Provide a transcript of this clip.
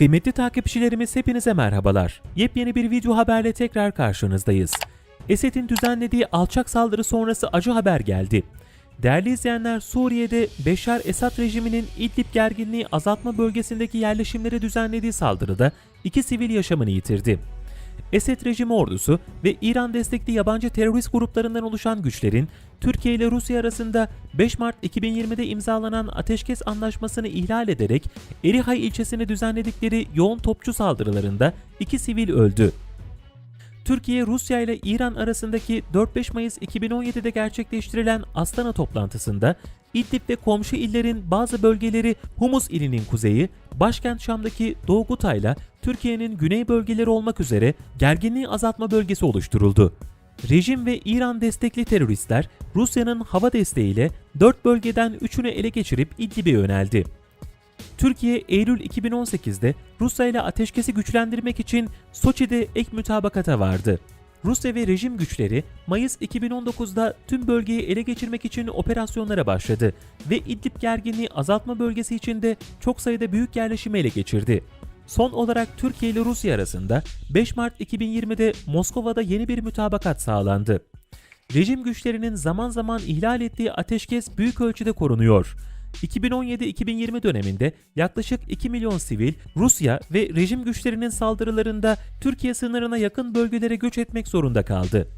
Kıymetli takipçilerimiz hepinize merhabalar. Yepyeni bir video haberle tekrar karşınızdayız. Esed'in düzenlediği alçak saldırı sonrası acı haber geldi. Değerli izleyenler Suriye'de Beşar Esad rejiminin İdlib gerginliği azaltma bölgesindeki yerleşimlere düzenlediği saldırıda iki sivil yaşamını yitirdi. Esed rejimi ordusu ve İran destekli yabancı terörist gruplarından oluşan güçlerin Türkiye ile Rusya arasında 5 Mart 2020'de imzalanan ateşkes anlaşmasını ihlal ederek Erihay ilçesine düzenledikleri yoğun topçu saldırılarında iki sivil öldü. Türkiye, Rusya ile İran arasındaki 4-5 Mayıs 2017'de gerçekleştirilen Astana toplantısında İdlib ve komşu illerin bazı bölgeleri Humus ilinin kuzeyi, başkent Şam'daki Doğu Guta'yla Türkiye'nin güney bölgeleri olmak üzere gerginliği azaltma bölgesi oluşturuldu. Rejim ve İran destekli teröristler Rusya'nın hava desteğiyle 4 bölgeden 3'ünü ele geçirip İdlib'e yöneldi. Türkiye Eylül 2018'de Rusya ile ateşkesi güçlendirmek için Soçi'de ek mütabakata vardı. Rusya ve rejim güçleri Mayıs 2019'da tüm bölgeyi ele geçirmek için operasyonlara başladı ve İdlib gerginliği azaltma bölgesi içinde çok sayıda büyük yerleşimi ele geçirdi. Son olarak Türkiye ile Rusya arasında 5 Mart 2020'de Moskova'da yeni bir mütabakat sağlandı. Rejim güçlerinin zaman zaman ihlal ettiği ateşkes büyük ölçüde korunuyor. 2017-2020 döneminde yaklaşık 2 milyon sivil Rusya ve rejim güçlerinin saldırılarında Türkiye sınırına yakın bölgelere göç etmek zorunda kaldı.